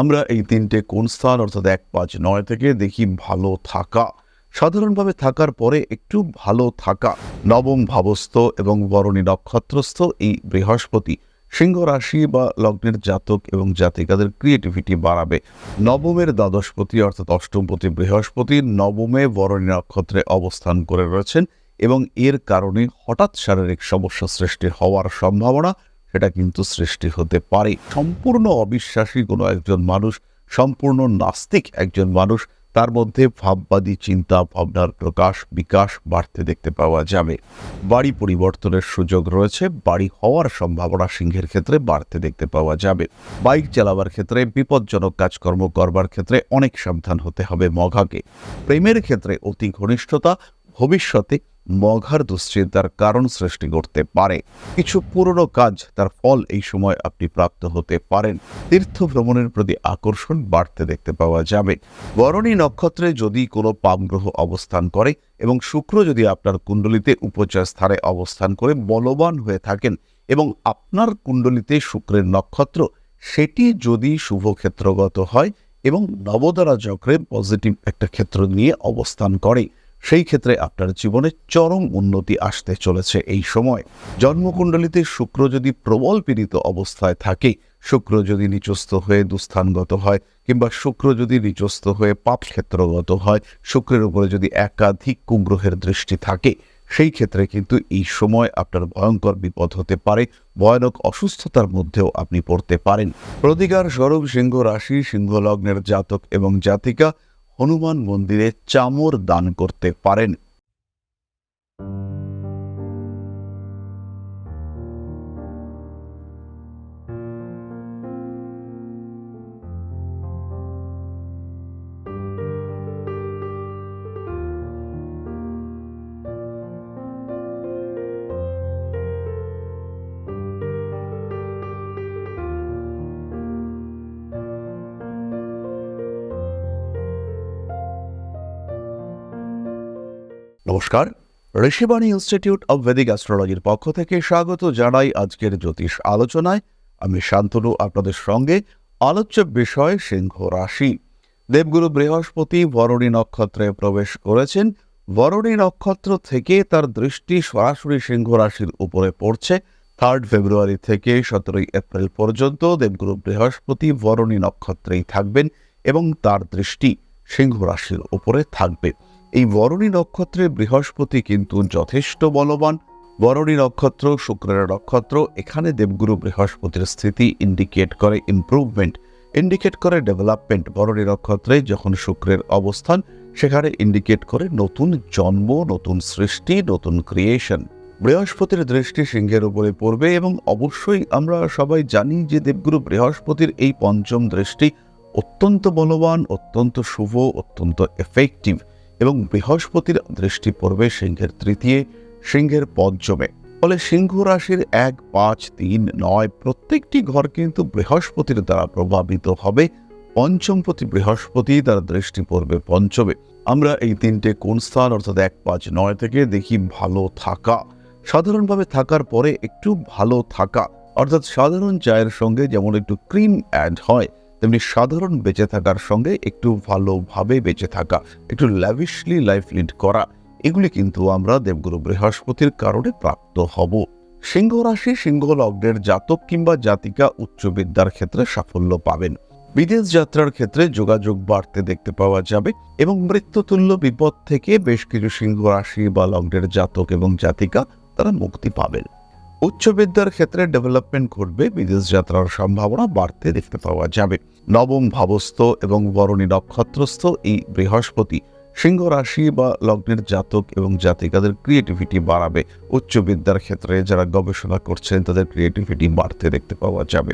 আমরা এই তিনটে কোন স্থান, অর্থাৎ এক পাঁচ নয় থেকে দেখি ভালো থাকা। সাধারণভাবে থাকার পরে একটু ভালো থাকা। নবম ভাবস্থ এবং বরণী নক্ষত্রস্থ এই বৃহস্পতি সিংহ রাশি বা লগ্নের জাতক এবং জাতিকাদের ক্রিয়েটিভিটি বাড়াবে। নবমের দ্বাদশপতি, অর্থাৎ অষ্টমপতি বৃহস্পতি নবমে বরণী নক্ষত্রে অবস্থান করে রয়েছেন এবং এর কারণে হঠাৎ শারীরিক সমস্যা সৃষ্টি হওয়ার সম্ভাবনা সেটা কিন্তু সৃষ্টি হতে পারে। সম্পূর্ণ অবিশ্বাসী কোনো একজন মানুষ, সম্পূর্ণ নাস্তিক একজন মানুষ, তার মধ্যে ভাববাদী চিন্তা, ভাবনার প্রকাশ, বিকাশ বাড়তে দেখতে পাওয়া যাবে। বাড়ি পরিবর্তনের সুযোগ রয়েছে, বাড়ি হওয়ার সম্ভাবনা সিংহের ক্ষেত্রে বাড়তে দেখতে পাওয়া যাবে। বাইক চালাবার ক্ষেত্রে, বিপজ্জনক কাজকর্ম করবার ক্ষেত্রে অনেক সাবধান হতে হবে মঘাকে প্রেমের ক্ষেত্রে অতি ঘনিষ্ঠতা, ভবিষ্যতে মঘার দুশ্চিন্তার কারণ সৃষ্টি করতে পারে। কিছু পুরনো কাজ তার ফল এই সময় আপনি প্রাপ্ত হতে পারেন। তীর্থ ভ্রমণের প্রতি আকর্ষণ বাড়তে দেখতে পাওয়া যাবে। বরণী নক্ষত্রে যদি কোনো পাপ গ্রহ অবস্থান করে এবং শুক্র যদি আপনার কুণ্ডলিতে উপচয় স্থানে অবস্থান করে বলবান হয়ে থাকেন এবং আপনার কুণ্ডলিতে শুক্রের নক্ষত্র, সেটি যদি শুভ ক্ষেত্রগত হয় এবং নবদারা চক্রে পজিটিভ একটা ক্ষেত্র নিয়ে অবস্থান করে। সেই ক্ষেত্রে আপনার জীবনে চরম উন্নতি আসতে চলেছে এই সময়। জন্মকুণ্ডলিতে শুক্র যদি প্রবল পীড়িত অবস্থায় থাকে, শুক্র যদি নিচস্থ হয়ে দুস্থানগত হয় কিংবা শুক্র যদি নিচস্থ হয়ে পাপ ক্ষেত্রগত হয়, শুক্রের উপরে যদি একাধিক কুগ্রহের দৃষ্টি থাকে, সেই ক্ষেত্রে কিন্তু এই সময় আপনার ভয়ঙ্কর বিপদ হতে পারে, ভয়ানক অসুস্থতার মধ্যেও আপনি পড়তে পারেন। প্রতিকার স্বরূপ সিংহ রাশি, সিংহ লগ্নের জাতক এবং জাতিকা হনুমান মন্দিরে চামর দান করতে পারেন নমস্কার। ঋষিবাণী ইনস্টিটিউট অব ভেদিক অ্যাস্ট্রোলজির পক্ষ থেকে স্বাগত জানাই আজকের জ্যোতিষ আলোচনায়। আমি শান্তনু, আপনাদের সঙ্গে আলোচ্য বিষয় সিংহ রাশি। দেবগুরু বৃহস্পতি বরণী নক্ষত্রে প্রবেশ করেছেন। বরণী নক্ষত্র থেকে তার দৃষ্টি সরাসরি সিংহ রাশির উপরে পড়ছে। থার্ড ফেব্রুয়ারি থেকে সতেরোই এপ্রিল পর্যন্ত দেবগুরু বৃহস্পতি বরণী নক্ষত্রেই থাকবেন এবং তার দৃষ্টি সিংহ রাশির উপরে থাকবে। এই বরণী নক্ষত্রে বৃহস্পতি কিন্তু যথেষ্ট বলবান। বরণী নক্ষত্র, শুক্রের নক্ষত্র, এখানে দেবগুরু বৃহস্পতির স্থিতি ইন্ডিকেট করে ইমপ্রুভমেন্ট ইন্ডিকেট করে ডেভেলপমেন্ট বরণী নক্ষত্রে যখন শুক্রের অবস্থান, সেখানে ইন্ডিকেট করে নতুন জন্ম, নতুন সৃষ্টি, নতুন ক্রিয়েশন বৃহস্পতির দৃষ্টি সিংহের উপরে পড়বে এবং অবশ্যই আমরা সবাই জানি যে দেবগুরু বৃহস্পতির এই পঞ্চম দৃষ্টি অত্যন্ত বলবান, অত্যন্ত শুভ, অত্যন্ত এফেক্টিভ এবং বৃহস্পতির দৃষ্টি পড়বে সিংহের তৃতীয়, সিংহের পঞ্চমে। ফলে সিংহ রাশির এক, পাঁচ, তিন, নয় প্রত্যেকটি ঘর কিন্তু বৃহস্পতির দ্বারা প্রভাবিত হবে। পঞ্চমপতি বৃহস্পতি তার দৃষ্টি পড়বে পঞ্চমে। আমরা এই তিনটে কোন স্থান, অর্থাৎ এক, পাঁচ, নয় থেকে দেখি ভালো থাকা। সাধারণভাবে থাকার পরে একটু ভালো থাকা। অর্থাৎ সাধারণ চায়ের সঙ্গে যেমন একটু ক্রিম অ্যাড হয় তেমনি সাধারণ বেঁচে থাকার সঙ্গে একটু ভালোভাবে বেঁচে থাকা, একটু ল্যাভিশলি লাইফ লিড করা, এগুলি কিন্তু আমরা দেবগুরু বৃহস্পতির কারণে প্রাপ্ত হব। সিংহ রাশি সিংহ লগ্নের জাতক কিংবা জাতিকা উচ্চ বিদ্যার ক্ষেত্রে সাফল্য পাবেন। বিদেশ যাত্রার ক্ষেত্রে যোগাযোগ বাড়তে দেখতে পাওয়া যাবে এবং মৃত্যুতুল্য বিপদ থেকে বেশ কিছু সিংহ রাশি বা লগ্নের জাতক এবং জাতিকা তারা মুক্তি পাবেন। উচ্চ বিদ্যার ক্ষেত্রে ডেভেলপমেন্ট ঘটবে, বিদেশ যাত্রার সম্ভাবনা বাড়তে দেখতে পাওয়া যাবে। নবম ভাবস্থ এবং বরণী নক্ষত্রস্থ এই বৃহস্পতি সিংহ রাশি বা লগ্নের জাতক এবং জাতিকাদের ক্রিয়েটিভিটি বাড়াবে। উচ্চ বিদ্যার ক্ষেত্রে যারা গবেষণা করছেন, তাদের ক্রিয়েটিভিটি বাড়তে দেখতে পাওয়া যাবে।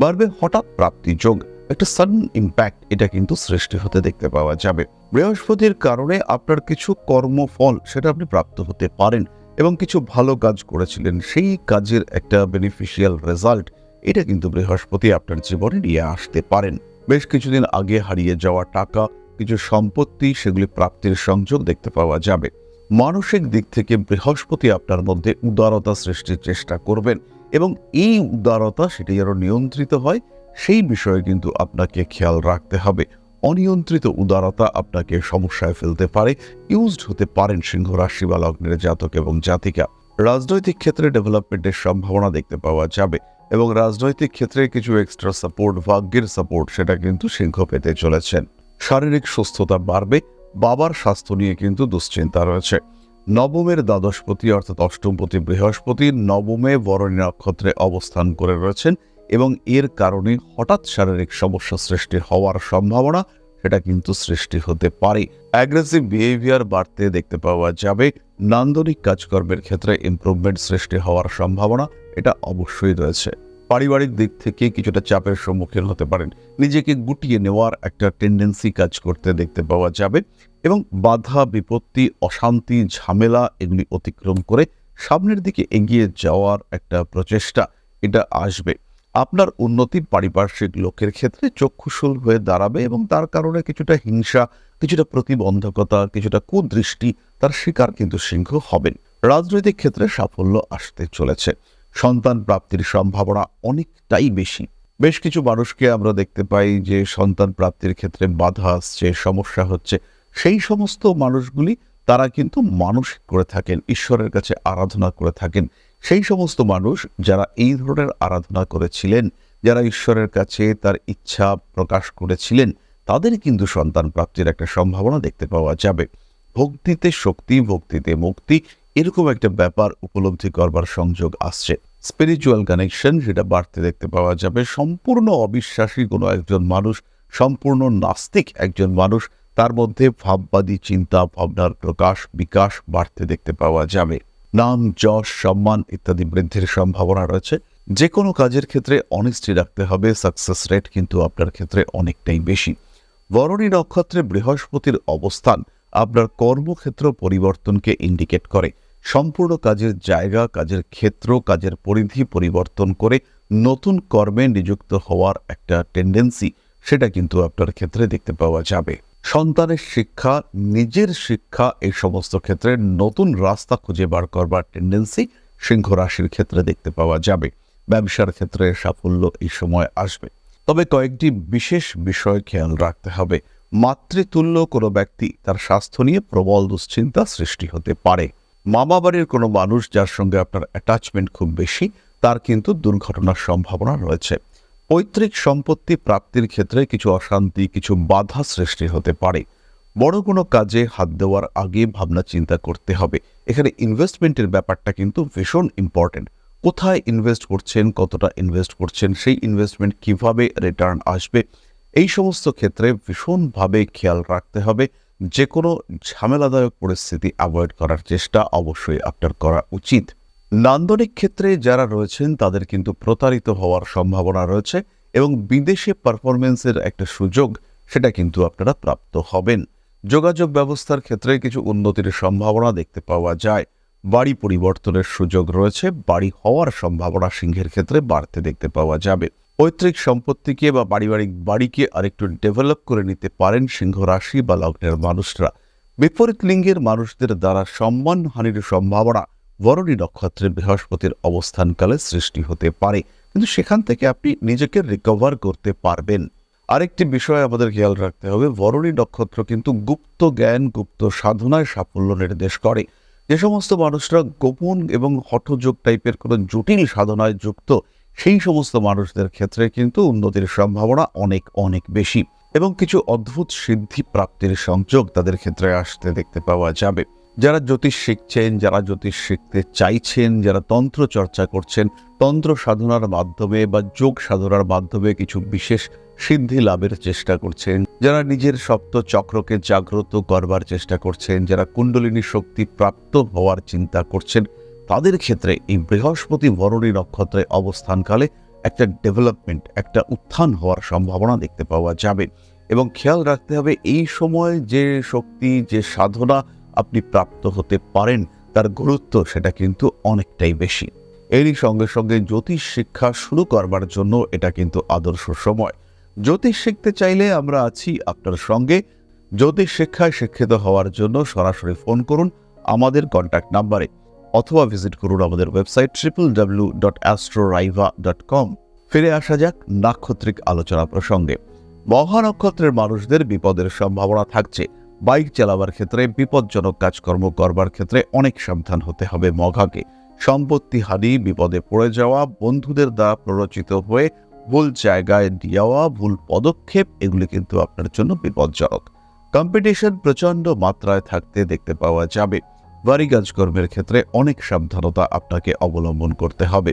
বাড়বে হঠাৎ প্রাপ্তি যোগ, একটা সাডেন ইম্প্যাক্ট এটা কিন্তু সৃষ্টি হতে দেখতে পাওয়া যাবে। বৃহস্পতির কারণে আপনার কিছু কর্মফল, সেটা আপনি প্রাপ্ত হতে পারেন। এবং কিছু ভালো কাজ করেছিলেন। সেই কাজের একটা বেনিফিশিয়াল রেজাল্ট এটা কিন্তু বৃহস্পতি আপনার জীবনে নিয়ে আসতে পারেন। বেশ কিছুদিন আগে হারিয়ে যাওয়া টাকা, কিছু সম্পত্তি, সেগুলি প্রাপ্তির সংযোগ দেখতে পাওয়া যাবে। মানসিক দিক থেকে বৃহস্পতি আপনার মধ্যে উদারতা সৃষ্টির চেষ্টা করবেন এবং এই উদারতা সেটি যেন নিয়ন্ত্রিত হয়, সেই বিষয়ে কিন্তু আপনাকে খেয়াল রাখতে হবে। অনিয়ন্ত্রিত উদারতা আপনাকে সমস্যায় ফেলতে পারে ইউজড হতে পারেন সিংহ রাশি বা লগ্নের জাতক এবং জাতিকা। রাজনৈতিক ক্ষেত্রে ডেভেলপমেন্টের সম্ভাবনা দেখতে পাওয়া যাবে এবং রাজনৈতিক ক্ষেত্রে কিছু এক্সট্রা সাপোর্ট ভাগ্যের সাপোর্ট সেটা কিন্তু সিংহ পেতে চলেছেন। শারীরিক সুস্থতা বাড়বে, বাবার স্বাস্থ্য নিয়ে কিন্তু দুশ্চিন্তা রয়েছে। নবমের দ্বাদশপতি অর্থাৎ অষ্টমপতি বৃহস্পতি নবমে বরণী নক্ষত্রে অবস্থান করে রয়েছেন। এবং এর কারণে হঠাৎ শারীরিক সমস্যা সৃষ্টি হওয়ার সম্ভাবনা সেটা কিন্তু সৃষ্টি হতে পারে। অ্যাগ্রেসিভ বিহেভিয়ার বাড়তে দেখতে পাওয়া যাবে। নান্দনিক কাজকর্মের ক্ষেত্রে ইমপ্রুভমেন্ট সৃষ্টি হওয়ার সম্ভাবনা এটা অবশ্যই রয়েছে। পারিবারিক দিক থেকে কিছুটা চাপের সম্মুখীন হতে পারেন। নিজেকে গুটিয়ে নেওয়ার একটা টেন্ডেন্সি কাজ করতে দেখতে পাওয়া যাবে এবং বাধা, বিপত্তি, অশান্তি, ঝামেলা এগুলি অতিক্রম করে সামনের দিকে এগিয়ে যাওয়ার একটা প্রচেষ্টা এটা আসবে। আপনার উন্নতি পারিপার্শ্বিক লোকের ক্ষেত্রে চক্ষুশূল হয়ে দাঁড়াবে এবং তার কারণে কিছুটা হিংসা, কিছুটা প্রতিবন্ধকতা, কিছুটা কুদৃষ্টি তার শিকার কিন্তু সিংহ হবেন। রাজনৈতিক ক্ষেত্রে সাফল্য আসতে চলেছে। সন্তান প্রাপ্তির সম্ভাবনা অনেকটাই বেশি। বেশ কিছু মানুষকে আমরা দেখতে পাই যে সন্তান প্রাপ্তির ক্ষেত্রে বাধা আসছে, সমস্যা হচ্ছে। সেই সমস্ত মানুষগুলি তারা কিন্তু মানসিক করে থাকেন, ঈশ্বরের কাছে আরাধনা করে থাকেন। সেই সমস্ত মানুষ যারা এই ধরনের আরাধনা করেছিলেন, যারা ঈশ্বরের কাছে তার ইচ্ছা প্রকাশ করেছিলেন, তাদের কিন্তু সন্তান প্রাপ্তির একটা সম্ভাবনা দেখতে পাওয়া যাবে। ভক্তিতে শক্তি, ভক্তিতে মুক্তি, এরকম একটা ব্যাপার উপলব্ধি করবার সংযোগ আসছে। স্পিরিচুয়াল কানেকশন যেটা বাড়তে দেখতে পাওয়া যাবে। সম্পূর্ণ অবিশ্বাসী কোনো একজন মানুষ, সম্পূর্ণ নাস্তিক একজন মানুষ তার মধ্যে ভাববাদী চিন্তা, ভাবনার প্রকাশ, বিকাশ বাড়তে দেখতে পাওয়া যাবে। নাম, যশ, সম্মান ইত্যাদি বৃদ্ধির সম্ভাবনা রয়েছে। যে কোনো কাজের ক্ষেত্রে অনেস্টি রাখতে হবে সাকসেস রেট কিন্তু আপনার ক্ষেত্রে অনেকটাই বেশি। বরণী নক্ষত্রে বৃহস্পতির অবস্থান আপনার কর্মক্ষেত্র পরিবর্তনকে ইন্ডিকেট করে। সম্পূর্ণ কাজের জায়গা, কাজের ক্ষেত্র, কাজের পরিধি পরিবর্তন করে নতুন কর্মে নিযুক্ত হওয়ার একটা টেন্ডেন্সি সেটা কিন্তু আপনার ক্ষেত্রে দেখতে পাওয়া যাবে। সন্তানের শিক্ষা, নিজের শিক্ষা এই সমস্ত ক্ষেত্রে নতুন রাস্তা খুঁজে বার করবার টেন্ডেন্সি সিংহ রাশির ক্ষেত্রে দেখতে পাওয়া যাবে। ব্যবসার ক্ষেত্রে সাফল্য এই সময় আসবে। তবে কয়েকটি বিশেষ বিষয় খেয়াল রাখতে হবে। মাতৃতুল্য কোনো ব্যক্তি তার স্বাস্থ্য নিয়ে প্রবল দুশ্চিন্তা সৃষ্টি হতে পারে। মামা বাড়ির কোনো মানুষ যার সঙ্গে আপনার অ্যাটাচমেন্ট খুব বেশি, তার কিন্তু দুর্ঘটনার সম্ভাবনা রয়েছে। পৈতৃক সম্পত্তি প্রাপ্তির ক্ষেত্রে কিছু অশান্তি, কিছু বাধা সৃষ্টি হতে পারে। বড় কোনো কাজে হাত দেওয়ার আগে ভাবনা চিন্তা করতে হবে। এখানে ইনভেস্টমেন্টের ব্যাপারটা কিন্তু ভীষণ ইম্পর্টেন্ট কোথায় ইনভেস্ট করছেন, কতটা ইনভেস্ট করছেন, সেই ইনভেস্টমেন্ট কীভাবে রিটার্ন আসবে, এই সমস্ত ক্ষেত্রে ভীষণভাবে খেয়াল রাখতে হবে। যে কোনো ঝামেলাদায়ক পরিস্থিতি অ্যাভয়েড করার চেষ্টা অবশ্যই আপনার করা উচিত। নান্দনিক ক্ষেত্রে যারা রয়েছেন, তাদের কিন্তু প্রতারিত হওয়ার সম্ভাবনা রয়েছে এবং বিদেশে পারফরমেন্সের একটা সুযোগ, সেটা কিন্তু আপনারা প্রাপ্ত হবেন। যোগাযোগ ব্যবস্থার ক্ষেত্রে কিছু উন্নতির সম্ভাবনা দেখতে পাওয়া যায়। বাড়ি পরিবর্তনের সুযোগ রয়েছে, বাড়ি হওয়ার সম্ভাবনা সিংহের ক্ষেত্রে বাড়তে দেখতে পাওয়া যাবে। পৈতৃক সম্পত্তিকে বা পারিবারিক বাড়িকে আরেকটু ডেভেলপ করে নিতে পারেন সিংহ রাশি বা লগ্নের মানুষরা। বিপরীত লিঙ্গের মানুষদের দ্বারা সম্মানহানির সম্ভাবনা বরণী নক্ষত্রে বৃহস্পতির অবস্থানকালে সৃষ্টি হতে পারে, কিন্তু সেখান থেকে আপনি নিজেকে রিকভার করতে পারবেন। আরেকটি বিষয় আমাদের খেয়াল রাখতে হবে, বরণী নক্ষত্র কিন্তু গুপ্ত জ্ঞান, গুপ্ত সাধনায় সাফল্য নির্দেশ করে। যে সমস্ত মানুষরা গোপন এবং হঠযোগ টাইপের কোনো জটিল সাধনায় যুক্ত, সেই সমস্ত মানুষদের ক্ষেত্রে কিন্তু উন্নতির সম্ভাবনা অনেক অনেক বেশি। এবং কিছু অদ্ভুত সিদ্ধি প্রাপ্তির সংযোগ তাদের ক্ষেত্রে আসতে দেখতে পাওয়া যাবে। যারা জ্যোতিষ শিখছেন, যারা জ্যোতিষ শিখতে চাইছেন, যারা তন্ত্র চর্চা করছেন, তন্ত্র সাধনার মাধ্যমে বা যোগ সাধনার মাধ্যমে কিছু বিশেষ সিদ্ধি লাভের চেষ্টা করছেন, যারা নিজের সপ্ত চক্রকে জাগ্রত করবার চেষ্টা করছেন, যারা কুণ্ডলিনী শক্তি প্রাপ্ত হওয়ার চিন্তা করছেন, তাদের ক্ষেত্রে এই বৃহস্পতি বরণী নক্ষত্রে অবস্থানকালে একটা ডেভেলপমেন্ট একটা উত্থান হওয়ার সম্ভাবনা দেখতে পাওয়া যাবে। এবং খেয়াল রাখতে হবে, এই সময় যে শক্তি, যে সাধনা আপনি প্রাপ্ত হতে পারেন, তার গুরুত্ব সেটা কিন্তু অনেকটাই বেশি। এরই সঙ্গে সঙ্গে জ্যোতিষ শিক্ষা শুরু করবার জন্য এটা কিন্তু আদর্শ সময়। জ্যোতিষ শিখতে চাইলে আমরা আছি আপনার সঙ্গে। জ্যোতিষ শিক্ষায় শিক্ষিত হওয়ার জন্য সরাসরি ফোন করুন আমাদের কন্ট্যাক্ট নাম্বারে অথবা ভিজিট করুন আমাদের website triple W dot astroraiva dot com ফিরে আসা যাক নাক্ষত্রিক আলোচনা প্রসঙ্গে। মহা নক্ষত্রের মানুষদের বিপদের সম্ভাবনা থাকছে। বাইক চালাবার ক্ষেত্রে বিপজ্জনক কাজকর্ম করবার ক্ষেত্রে অনেক সাবধান হতে হবে মঘাকে সম্পত্তি হানি, বিপদে পড়ে যাওয়া, বন্ধুদের দ্বারা প্ররোচিত হয়ে ভুল জায়গায় যাওয়া ভুল পদক্ষেপ, এগুলি কিন্তু আপনার জন্য বিপজ্জনক। কম্পিটিশন প্রচণ্ড মাত্রায় থাকতে দেখতে পাওয়া যাবে। বাড়ি কাজকর্মের ক্ষেত্রে অনেক সাবধানতা আপনাকে অবলম্বন করতে হবে।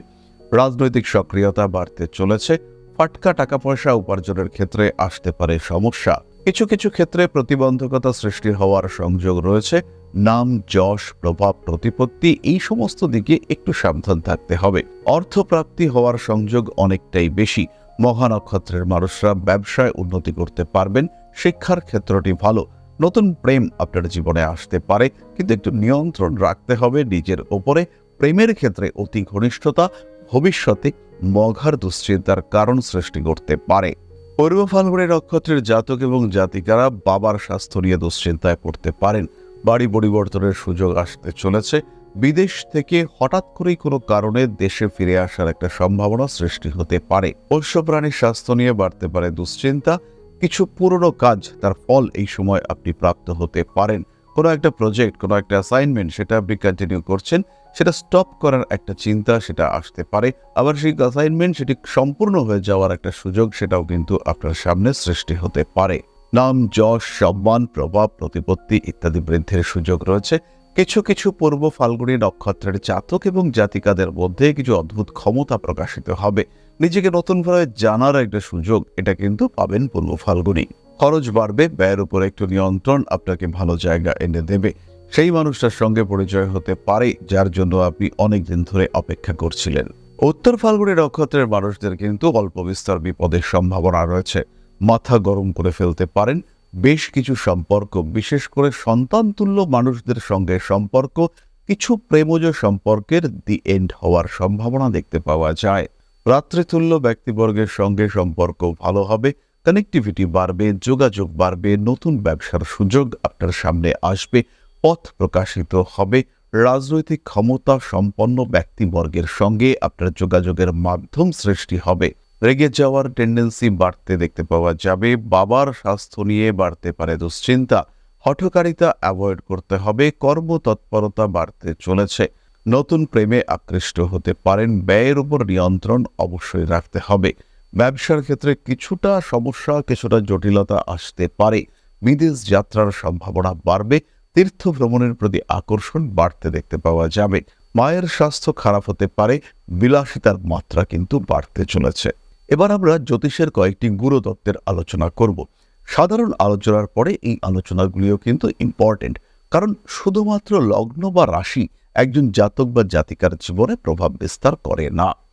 রাজনৈতিক সক্রিয়তা বাড়তে চলেছে। ফাটকা টাকা পয়সা উপার্জনের ক্ষেত্রে আসতে পারে সমস্যা। কিছু কিছু ক্ষেত্রে প্রতিবন্ধকতা সৃষ্টি হওয়ার সংযোগ রয়েছে। নাম, যশ, প্রভাব, প্রতিপত্তি এই সমস্ত দিকে একটু সাবধান থাকতে হবে। অর্থপ্রাপ্তি হওয়ার সংযোগ অনেকটাই বেশি। মহানক্ষত্রের মানুষরা ব্যবসায় উন্নতি করতে পারবেন, শিক্ষার ক্ষেত্রটি ভালো। নতুন প্রেম আপনার জীবনে আসতে পারে, কিন্তু একটু নিয়ন্ত্রণ রাখতে হবে নিজের ওপরে। প্রেমের ক্ষেত্রে অতি ঘনিষ্ঠতা, ভবিষ্যতে মঘার দুশ্চিন্তার কারণ সৃষ্টি করতে পারে। পূর্ব ফাল্গুনি নক্ষত্রের জাতক এবং জাতিকারা বাবার স্বাস্থ্য নিয়ে দুশ্চিন্তায় পড়তে পারেন। বাড়ি পরিবর্তনের সুযোগ আসতে চলেছে। বিদেশ থেকে হঠাৎ করেই কোনো কারণে দেশে ফিরে আসার একটা সম্ভাবনা সৃষ্টি হতে পারে। পোষ্য প্রাণীর স্বাস্থ্য নিয়ে বাড়তে পারে দুশ্চিন্তা। কিছু পুরনো কাজ তার ফল এই সময় আপনি প্রাপ্ত হতে পারেন। কোনো একটা প্রজেক্ট কোনো একটা অ্যাসাইনমেন্ট সেটা আপনি কন্টিনিউ করছেন, সেটা স্টপ করার একটা চিন্তা সেটা আসতে পারে। আবার সেই অ্যাসাইনমেন্ট সেটি সম্পূর্ণ হয়ে যাওয়ার একটা সুযোগ সেটাও কিন্তু আপনার সামনে সৃষ্টি হতে পারে। নাম, যশ, সম্মান, প্রভাব, প্রতিপত্তি ইত্যাদি বৃদ্ধির সুযোগ রয়েছে। কিছু কিছু পূর্ব ফাল্গুনী নক্ষত্রের জাতক এবং জাতিকাদের মধ্যে কিছু অদ্ভুত ক্ষমতা প্রকাশিত হবে। নিজেকে নতুনভাবে জানার একটা সুযোগ এটা কিন্তু পাবেন পূর্ব ফাল্গুনী। খরচ বাড়বে, ব্যয়ের উপর একটু নিয়ন্ত্রণ আপনাকে ভালো জায়গা এনে দেবে। সেই মানুষটার সঙ্গে পরিচয় হতে পারে, যার জন্য আপনি অনেক দিন ধরে অপেক্ষা করছিলেন। উত্তর ফাল্গুনী নক্ষত্রের মানুষদের কিন্তু অল্প বিস্তর বিপদের সম্ভাবনা রয়েছে। মাথা গরম করে ফেলতে পারেন। বেশ কিছু সম্পর্ক, বিশেষ করে সন্তানতুল্য মানুষদের সঙ্গে সম্পর্ক, কিছু প্রেমজ সম্পর্কের দি এন্ড হওয়ার সম্ভাবনা দেখতে পাওয়া যায়। রাত্রিতুল্য ব্যক্তিবর্গের সঙ্গে সম্পর্ক ভালো হবে কানেক্টিভিটি বাড়বে, যোগাযোগ বাড়বে, নতুন ব্যবসার সুযোগ আপনার সামনে আসবে, পথ প্রকাশিত হবে। রাজনৈতিক ক্ষমতা সম্পন্ন ব্যক্তিবর্গের সঙ্গে আপনার যোগাযোগের মাধ্যম সৃষ্টি হবে। রেগে যাওয়ার টেন্ডেন্সি বাড়তে দেখতে পাওয়া যাবে, বাবার স্বাস্থ্য নিয়ে বাড়তে পারে দুশ্চিন্তা। হঠকারিতা অ্যাভয়েড করতে হবে, কর্মতৎপরতা বাড়তে চলেছে। নতুন প্রেমে আকৃষ্ট হতে পারেন, ব্যয়ের উপর নিয়ন্ত্রণ অবশ্যই রাখতে হবে। ব্যবসার ক্ষেত্রে কিছুটা সমস্যা, কিছুটা জটিলতা আসতে পারে। বিদেশ যাত্রার সম্ভাবনা বাড়বে, তীর্থ ভ্রমণের প্রতি আকর্ষণ বাড়তে দেখতে পাওয়া যাবে। মায়ের স্বাস্থ্য খারাপ হতে পারে, বিলাসিতার মাত্রা কিন্তু বাড়তে চলেছে। এবার আমরা জ্যোতিষের কয়েকটি গুরুতত্ত্বের আলোচনা করব। সাধারণ আলোচনার পরে এই আলোচনাগুলিও কিন্তু ইম্পর্টেন্ট কারণ শুধুমাত্র লগ্ন বা রাশি একজন জাতক বা জাতিকার জীবনে প্রভাব বিস্তার করে না।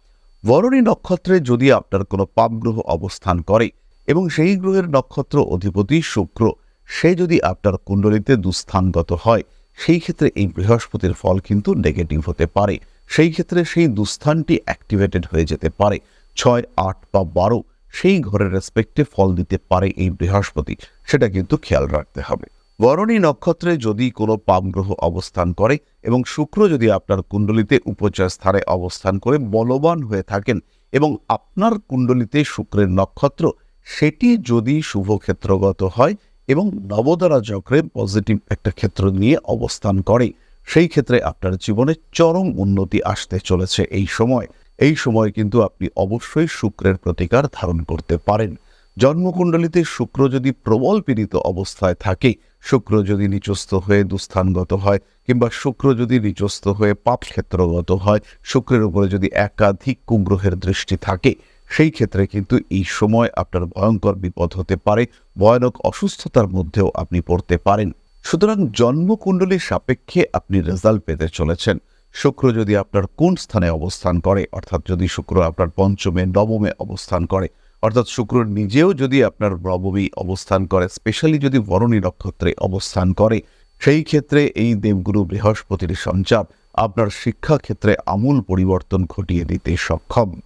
বরণী নক্ষত্রে যদি আপনার কোনো পাপগ্রহ অবস্থান করে এবং সেই গ্রহের নক্ষত্র অধিপতি শুক্র, সে যদি আপনার কুণ্ডলিতে দুস্থানগত হয়, সেই ক্ষেত্রে এই বৃহস্পতির ফল কিন্তু নেগেটিভ হতে পারে। সেই ক্ষেত্রে সেই দুস্থানটি অ্যাক্টিভেটেড হয়ে যেতে পারে। ছয়, আট বা বারো, সেই ঘরের রেসপেক্টে ফল দিতে পারে এই বৃহস্পতি। সেটা কিন্তু খেয়াল রাখতে হবে। বরণী নক্ষত্রে যদি কোনো পাম গ্রহ অবস্থান করে এবং শুক্র যদি আপনার কুণ্ডলিতে উপচয় স্থানে অবস্থান করে বলবান হয়ে থাকেন এবং আপনার কুণ্ডলিতে শুক্রের নক্ষত্র, সেটি যদি শুভক্ষেত্রগত হয় এবং নবদারা চক্রে পজিটিভ একটা ক্ষেত্র নিয়ে অবস্থান করে, সেই ক্ষেত্রে আপনার জীবনে চরম উন্নতি আসতে চলেছে এই সময়। এই সময় কিন্তু আপনি অবশ্যই শুক্রের প্রতিকার ধারণ করতে পারেন। জন্মকুণ্ডলিতে শুক্র যদি প্রবল পীড়িত অবস্থায় থাকে, শুক্র যদি নিচস্থ হয়ে দুস্থানগত হয়, কিংবা শুক্র যদি নিচস্থ হয়ে পাপ ক্ষেত্রগত হয়, শুক্রের উপরে যদি একাধিক কুগ্রহের দৃষ্টি থাকে, সেই ক্ষেত্রে কিন্তু এই সময় আপনার ভয়ঙ্কর বিপদ হতে পারে, ভয়ানক অসুস্থতার মধ্যেও আপনি পড়তে পারেন। সুতরাং জন্মকুণ্ডলীর সাপেক্ষে আপনি রেজাল্ট পেতে চলেছেন। শুক্র যদি আপনার কোন স্থানে অবস্থান করে, অর্থাৎ যদি শুক্র আপনার পঞ্চমে, নবমে অবস্থান করে অর্থাৎ শুক্র নিজেও যদি আপনার নবমী অবস্থান করে স্পেশালি যদি বরণী নক্ষত্রে অবস্থান করে, সেই ক্ষেত্রে এই দেবগুরু বৃহস্পতির সঞ্চার আপনার শিক্ষা ক্ষেত্রে আমূল পরিবর্তন ঘটিয়ে দিতে সক্ষম।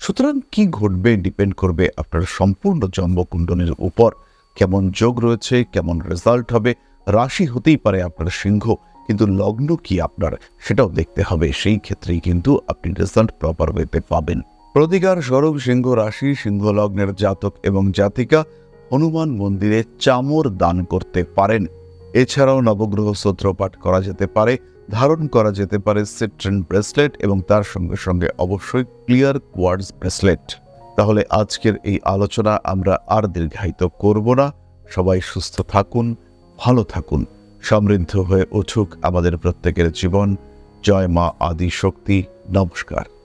সুতরাং কি ঘটবে ডিপেন্ড করবে আপনার সম্পূর্ণ জন্মকুণ্ডনের উপর। কেমন যোগ রয়েছে, কেমন রেজাল্ট হবে, রাশি হতেই পারে আপনার সিংহ, কিন্তু লগ্ন কি আপনার, সেটাও দেখতে হবে। সেই ক্ষেত্রেই কিন্তু আপনি রেজাল্ট প্রপার ওয়েতে পাবেন। প্রতিকার স্বরূপ সিংহ রাশি সিংহ লগ্নের জাতক এবং জাতিকা হনুমান মন্দিরে চামর দান করতে পারেন। এছাড়াও নবগ্রহ স্তোত্র পাঠ করা যেতে পারে, ধারণ করা যেতে পারে সিট্রেন ব্রেসলেট এবং তার সঙ্গে সঙ্গে অবশ্যই ক্লিয়ার কোয়ার্ডস ব্রেসলেট তাহলে আজকের এই আলোচনা আমরা আর দীর্ঘায়িত করব না। সবাই সুস্থ থাকুন, ভালো থাকুন, সমৃদ্ধ হয়ে উঠুক আমাদের প্রত্যেকের জীবন। জয় মা আদি শক্তি নমস্কার।